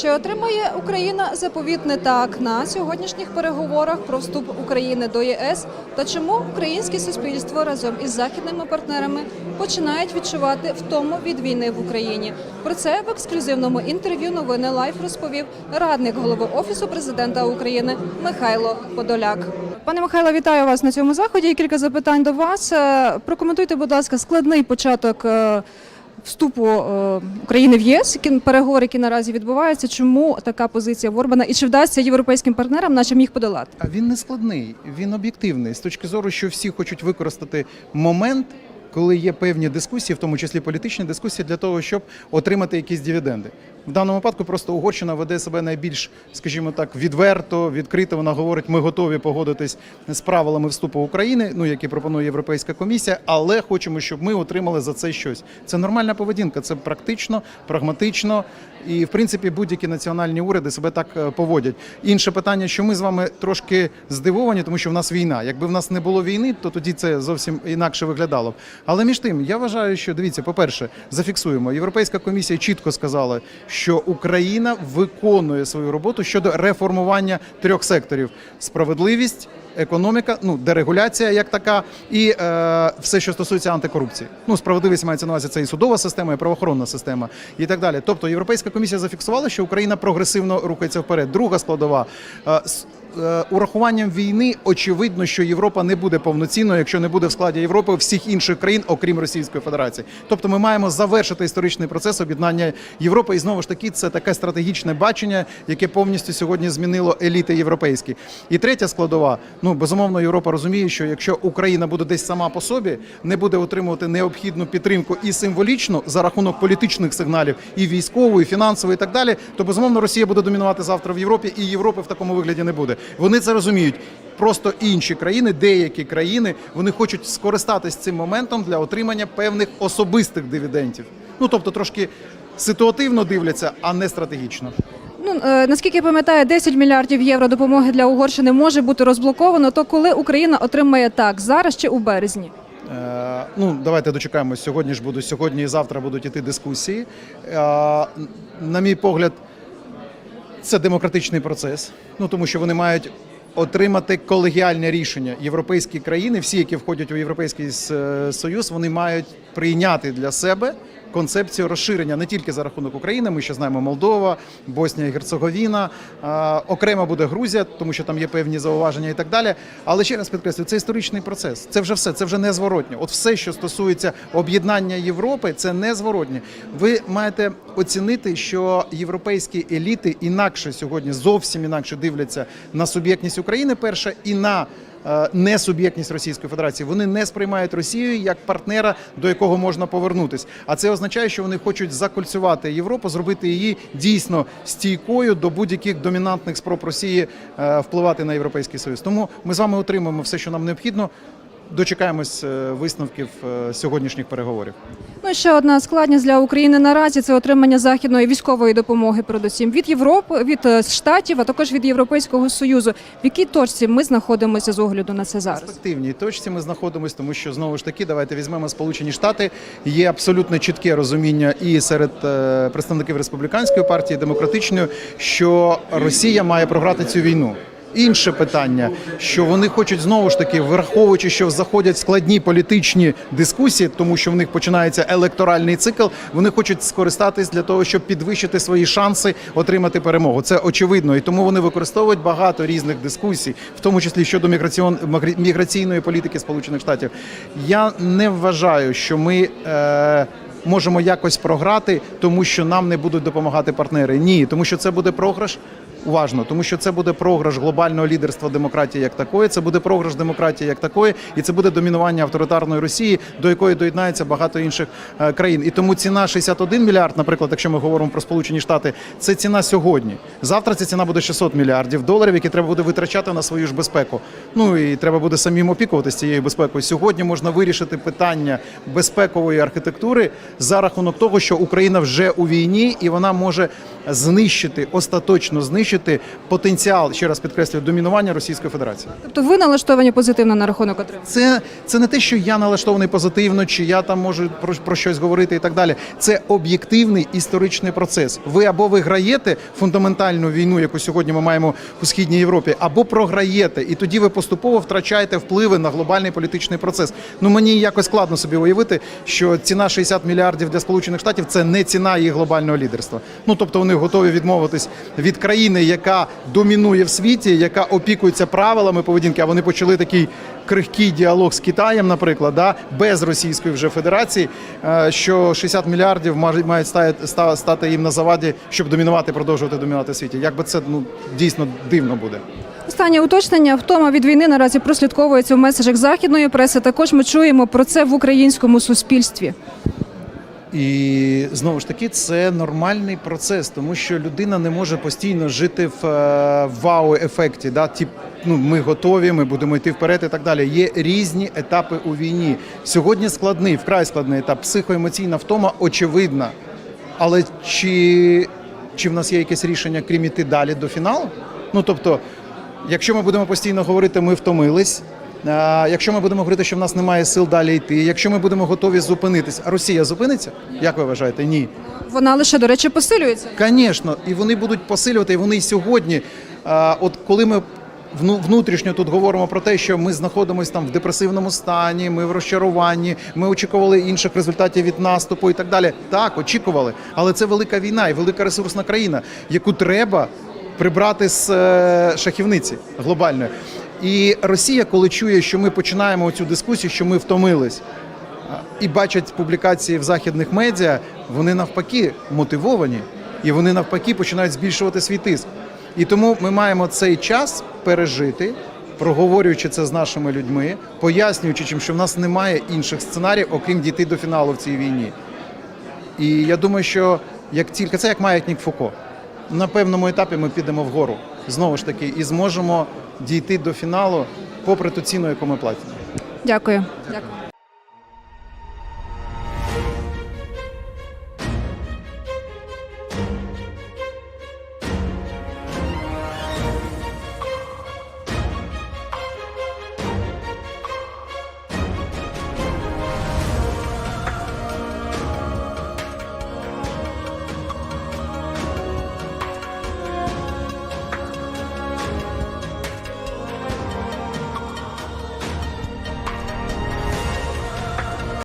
Чи отримає Україна заповітне так на сьогоднішніх переговорах про вступ України до ЄС? Та чому українське суспільство разом із західними партнерами починають відчувати втому від війни в Україні? Про це в ексклюзивному інтерв'ю новини Лайф розповів радник голови офісу президента України Михайло Подоляк. Пане Михайло, вітаю вас на цьому заході. Кілька запитань до вас. Е, Прокоментуйте, будь ласка, складний початок. Вступу е, України в ЄС, які переговори, які наразі відбуваються, чому така позиція в Орбана і чи вдасться європейським партнерам, наче їх подолати? А він не складний, він об'єктивний з точки зору, що всі хочуть використати момент, коли є певні дискусії, в тому числі політичні дискусії, для того, щоб отримати якісь дивіденди. В даному випадку просто Угорщина веде себе найбільш, скажімо так, відверто, відкрито. Вона говорить, ми готові погодитись з правилами вступу України, ну які пропонує Європейська комісія, але хочемо, щоб ми отримали за це щось. Це нормальна поведінка, це практично, прагматично. І в принципі будь-які національні уряди себе так е, поводять. Інше питання, що ми з вами трошки здивовані, тому що в нас війна. Якби в нас не було війни, то тоді це зовсім інакше виглядало. Але між тим, я вважаю, що дивіться, по-перше, зафіксуємо. Європейська комісія чітко сказала, Україна виконує свою роботу щодо реформування трьох секторів: справедливість. Економіка, ну дерегуляція як така, і е, все, що стосується антикорупції. Ну справедливість мається на увазі це і судова система, і правоохоронна система, і так далі. Тобто, Європейська комісія зафіксувала, що Україна прогресивно рухається вперед. Друга складова е, урахуванням війни очевидно, що Європа не буде повноцінною, якщо не буде в складі Європи всіх інших країн, окрім Російської Федерації. Тобто, ми маємо завершити історичний процес об'єднання Європи. І знову ж таки, це таке стратегічне бачення, яке повністю сьогодні змінило еліти європейські. І третя складова. Ну безумовно, Європа розуміє, що якщо Україна буде десь сама по собі, не буде отримувати необхідну підтримку і символічну за рахунок політичних сигналів, і військову, і фінансову, і так далі, то безумовно Росія буде домінувати завтра в Європі, і Європи в такому вигляді не буде. Вони це розуміють. Просто інші країни, деякі країни, вони хочуть скористатись цим моментом для отримання певних особистих дивідендів. Ну тобто трошки ситуативно дивляться, а не стратегічно. Ну е, наскільки я пам'ятаю, 10 мільярдів євро допомоги для Угорщини може бути розблоковано. То коли Україна отримає так зараз чи у березні? Е, ну, давайте дочекаємось. Сьогодні ж будуть сьогодні і завтра будуть іти дискусії. Е, на мій погляд, це демократичний процес. Ну тому що вони мають отримати колегіальне рішення. Європейські країни, всі, які входять у Європейський Союз, вони мають прийняти для себе. Концепцію розширення не тільки за рахунок України. Ми ще знаємо Молдова, Боснія і Герцеговіна. Окремо буде Грузія, тому що там є певні зауваження і так далі. Але ще раз підкреслюю, це історичний процес. Це вже все, це вже незворотньо. От все, що стосується об'єднання Європи, це незворотнє. Ви маєте оцінити, що європейські еліти інакше сьогодні зовсім інакше дивляться на суб'єктність України. Перше і на несуб'єктність Російської Федерації. Вони не сприймають Росію як партнера, до якого можна повернутись. А це означає, що вони хочуть закольцювати Європу, зробити її дійсно стійкою до будь-яких домінантних спроб Росії е, впливати на європейський союз. Тому ми з вами отримаємо все, що нам необхідно. Дочекаємось е, висновків е, сьогоднішніх переговорів. Ну і ще одна складність для України наразі це отримання західної військової допомоги, передусім від Європи, від е, штатів, а також від Європейського союзу. В якій точці ми знаходимося з огляду на це зараз? перспективній точці ми знаходимося, тому що знову ж таки, давайте візьмемо Сполучені Штати. Є абсолютно чітке розуміння і серед представників республіканської партії, демократичної, що Росія має програти цю війну. Інше питання, що вони хочуть знову ж таки, враховуючи, що заходять складні політичні дискусії, тому що в них починається електоральний цикл. Вони хочуть скористатись для того, щоб підвищити свої шанси отримати перемогу. Це очевидно, і тому вони використовують багато різних дискусій, в тому числі щодо міграційної політики Сполучених Штатів. Я не вважаю, що ми. Е... Можемо якось програти, тому що нам не будуть допомагати партнери. Ні, тому що це буде програш уважно, тому що це буде програш глобального лідерства демократії як такої, це буде програш демократії як такої, і це буде домінування авторитарної Росії, до якої доєднається багато інших е, країн. І тому ціна 61 мільярд, наприклад, якщо ми говоримо про Сполучені Штати, це ціна сьогодні. Завтра ця ціна буде 600 мільярдів доларів, які треба буде витрачати на свою ж безпеку. Ну і треба буде самим опікуватися цією безпекою. Сьогодні можна вирішити питання безпекової архітектури за рахунок того, що Україна вже у війні і вона може знищити остаточно знищити знищити потенціал, ще раз підкреслюю, домінування Російської Федерації. Тобто ви налаштовані позитивно на рахунок отримання? Це, це не те, що я налаштований позитивно, чи я там можу про, про щось говорити і так далі. Це об'єктивний історичний процес. Ви або виграєте фундаментальну війну, яку сьогодні ми маємо у східній Європі, або програєте, і тоді ви поступово втрачаєте впливи на глобальний політичний процес. Ну мені якось складно собі уявити, що ціна 60 мільярдів для Сполучених Штатів це не ціна їх глобального лідерства. Ну тобто вони готові відмовитись від країни, яка домінує в світі, яка опікується правилами поведінки. А вони почали такий крихкий діалог з Китаєм, наприклад, да, без Російської вже Федерації, е, що 60 мільярдів мають стати, ста- стати їм на заваді, щоб домінувати, продовжувати домінувати в світі. Якби це ну дійсно дивно буде. Останнє уточнення втома від війни наразі прослідковується в меседжах західної преси. Також ми чуємо про це в українському суспільстві. І знову ж таки, це нормальний процес, тому що людина не може постійно жити в е, вау-ефекті. Да? Тип, ну, ми готові, ми будемо йти вперед і так далі. Є різні етапи у війні. Сьогодні складний, вкрай складний етап. Психоемоційна втома очевидна. Але чи, чи в нас є якесь рішення, крім іти далі до фіналу? Ну тобто, якщо ми будемо постійно говорити, ми втомились. Якщо ми будемо говорити, що в нас немає сил далі йти, якщо ми будемо готові зупинитись, а Росія зупиниться? Як ви вважаєте? Ні. Вона лише, до речі, посилюється. Звісно, і вони будуть посилювати, і вони сьогодні. От коли ми внутрішньо тут говоримо про те, що ми знаходимося там в депресивному стані, ми в розчаруванні, ми очікували інших результатів від наступу і так далі. Так, очікували, але це велика війна і велика ресурсна країна, яку треба прибрати з е, шахівниці глобальної. І Росія, коли чує, що ми починаємо цю дискусію, що ми втомились, і бачать публікації в західних медіа, вони навпаки мотивовані, і вони навпаки починають збільшувати свій тиск. І тому ми маємо цей час пережити, проговорюючи це з нашими людьми, пояснюючи, чим, що в нас немає інших сценаріїв, окрім дійти до фіналу в цій війні. І я думаю, що як тільки це як маятник Фуко, на певному етапі ми підемо вгору знову ж таки і зможемо дійти до фіналу, попри ту ціну, яку ми платимо. Дякую. Дякую.